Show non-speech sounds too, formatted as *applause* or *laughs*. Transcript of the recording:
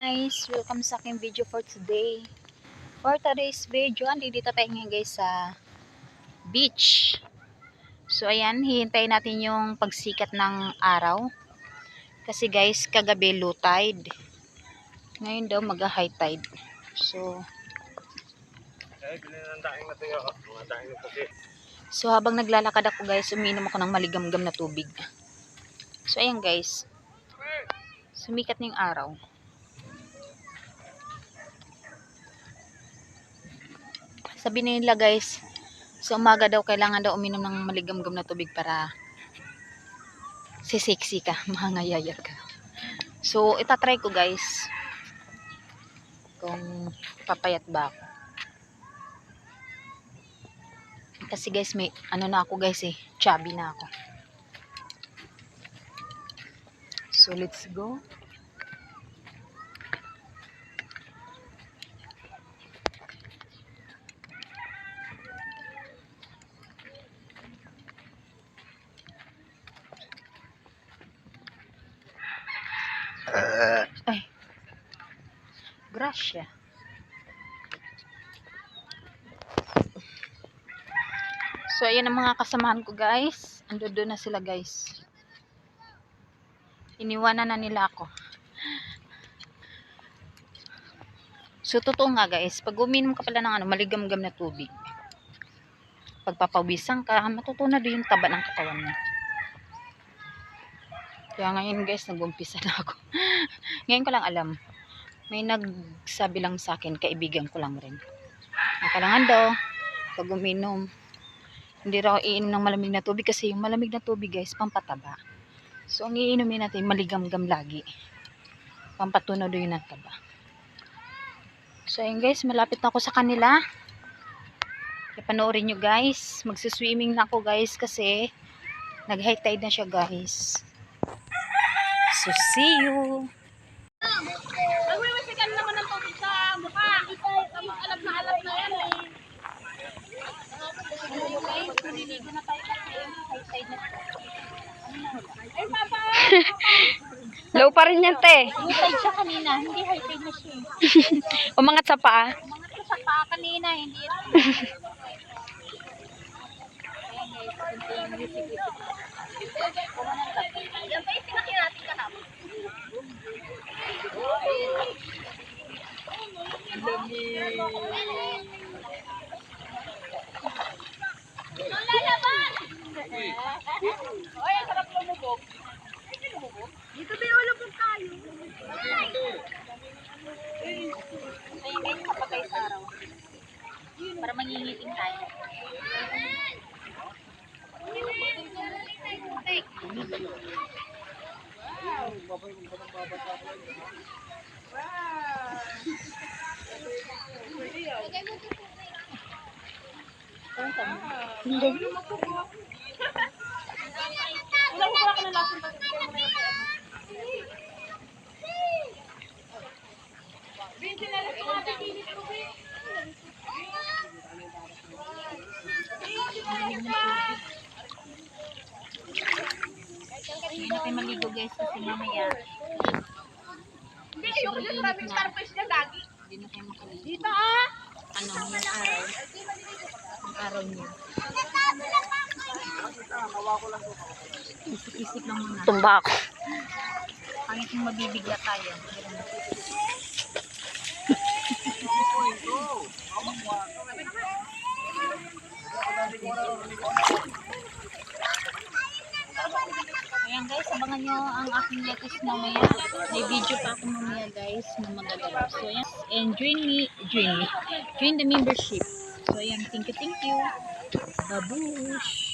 guys, welcome sa aking video for today. For today's video, andito tayo ngayon guys sa beach. So ayan, hihintayin natin yung pagsikat ng araw. Kasi guys, kagabi low tide. Ngayon daw mag-high tide. So, so habang naglalakad ako guys, umiinom ako ng maligamgam na tubig. So ayan guys, sumikat na yung araw. Sabi nila guys, sa umaga daw kailangan daw uminom ng maligamgam na tubig para sisiksi ka, *laughs* mangayayat ka. So, itatry ko guys kung papayat ba ako. Kasi guys, may ano na ako guys eh, chubby na ako. So, let's go. Gracia. So, ayan ang mga kasamahan ko, guys. Ando doon na sila, guys. Iniwanan na nila ako. So, totoo nga, guys. Pag uminom ka pala ng ano, maligamgam na tubig, pagpapawisan ka, matutunan din yung taba ng katawan mo. Kaya ngayon, guys, nag-umpisa na ako. *laughs* ngayon ko lang alam. May nagsabi lang sa akin, kaibigan ko lang rin. Na kailangan daw, pag uminom, hindi raw iinom ng malamig na tubig kasi yung malamig na tubig guys, pampataba. So, ang iinumin natin, maligamgam lagi. Pampatunaw doon ng taba. So, ayun guys, malapit na ako sa kanila. Kaya panoorin nyo guys. Magsiswimming na ako guys kasi nag-high tide na siya guys. So, see you! Nagwiwisikan naman ng tubig sa mukha. Alam na alam na yan eh. guys, naliligo na tayo kasi high tide na Ay, papa! *laughs* Low pa rin yan, te. High tide siya kanina, hindi high tide na siya. *laughs* Umangat sa paa. To sa paa kanina, hindi Ayan guys, *laughs* kunting wisik-wisik. Yan ba yung pinakita natin kahapon? Ang lalaban! Ay, ang sarap lumubog. Dito ba yung lumubog tayo? Ayan guys, kapagay sa araw. Para mangingiting tayo. Wala ko *laughs* wala ka na lasang Binti na lang ito natin pilit ko, Bin. Hindi na tayo maligo guys kasi mamaya Hindi, ayoko dyan. Maraming starfish dyan, lagi. hindi na tayo makaligo. Dito, ah! Ano, yung araw. Yung araw niya. Isip-isip lang muna. Tumba ako. Pangit yung mabibigla tayo. Ayan guys, abangan nyo ang aking latest mamaya. May video pa ako mamaya guys na magagalaw. So ayan, and join me, join me, join the membership. So ayan, thank you, thank you. Babush!